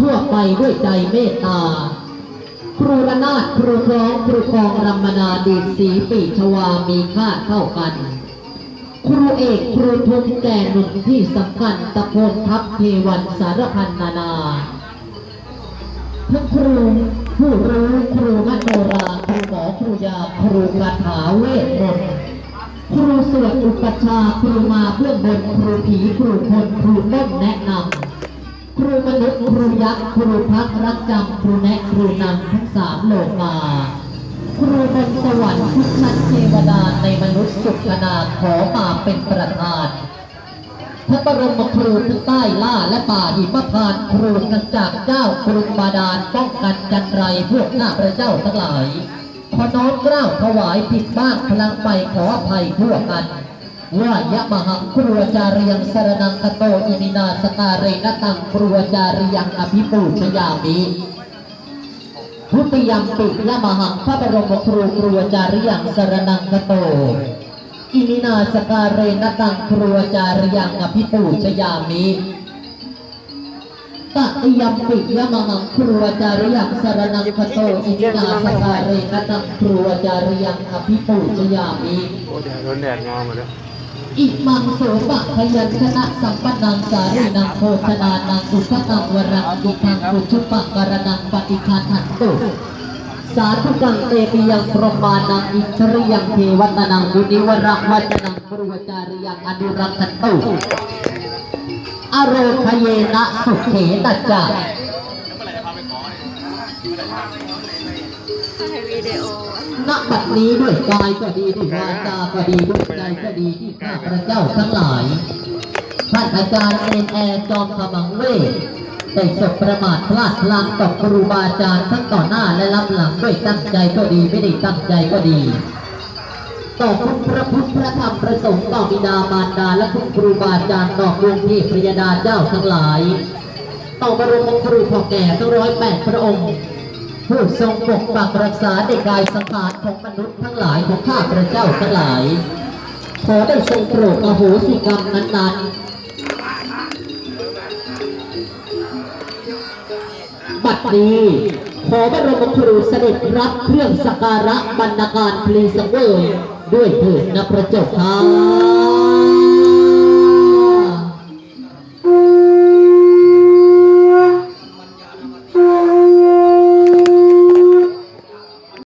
ทั่วไปด้วยใจเมตตา ครูระนาดครูร้องครูกองรำมนาดีสีปีชวามีค่าเท่ากัน ครูเอกครูทุนแก่หนุ่มที่สำคัญตะโพนทัพเทวันสารพันนานาทั้งครูผู้รู้ครูมโนราครูหมอครูยาครูคาถาเวทมนต์ครูสวดอุปชาครูมาเบื้องบนครูผีครูพลครูต้นแนะนำ ครูมนุษย์ครูยักษ์ครูพักรักจำครูแนะครูนำทั้งสามโลกมาครูบนสวรรค์ทุกชั้นเทวดาในมนุษย์สุขนาขอมาเป็นประธานพระบรมครูทั้งใต้ล่าและป่าหิมพานครูกันจากเจ้ากรุงบาดาลป้องกันจันไรพวกหน้าพระเจ้าทั้งหลาย ขอน้อมเกล้าถวายผิดบ้างพลังไปขออภัยทั่วกัน ว่ายะมหังครูอาจารยังสรนังคโตอิมินาสกาเรนตังครูอาจารยังอภิปูชยามิทุติยมปิยมหังพระบรมครูครูอาจารย์ยังสรนังคโตอิมินาสกาเรนตังครูอาจารย์ยังอภิปูชยามิตติยมปิยมหังครูอาจารย์ยังสรนังคโตอิมินาสการเรนตังครูอาจารย์ยังอภิปูชยามิโอ้เดี๋ยวโดนแดดงอมดแล้ว อิมังโสปะพยัญชนะสัมปนังสารีนังโภชนานังอุปตังวรังอิทังปุชุปะกรนังปฏิคันหันตุสาธุกังเตปิยังพรหมานังอิสริยังเทวตนังบุนิวรังวัจนังปรุวจาริยังอนุรักขันตุอโรคเยนะสุเขตัจจา วิดีโอณบัดนี้ด้วยกายก็ดีด้วยวาจาก็ดีด้วยใจก็ดีที่ข้าพระเจ้าทั้งหลาย ท่านอาจารย์เอ็นแอร์จอมขมังเวทได้สบประมาทพลาดพลั้งกับครูบาอาจารย์ทั้งต่อหน้าและรับหลังด้วยตั้งใจก็ดีไม่ได้ตั้งใจก็ดี ต่อคุณพระพุทธพระธรรมพระสงฆ์ต่อบิดามารดาและคุณครูบาอาจารย์ต่อดวงเทพพยดาเจ้าทั้งหลาย ต่อบรมครูพ่อแก่ทั้งร้อยแปดพระองค์ ผู้ทรงปกปักรักษาในกายสังขารของมนุษย์ทั้งหลายของข้าพระเจ้าทั้งหลาย ขอได้ทรงโปรดอโหสิกรรมนั้นๆ บัดนี้ขอบรมครูเสด็จรับเครื่องสักการะบรรณาการพลีสังเวยด้วยเถิดนะพระเจ้าค่ะ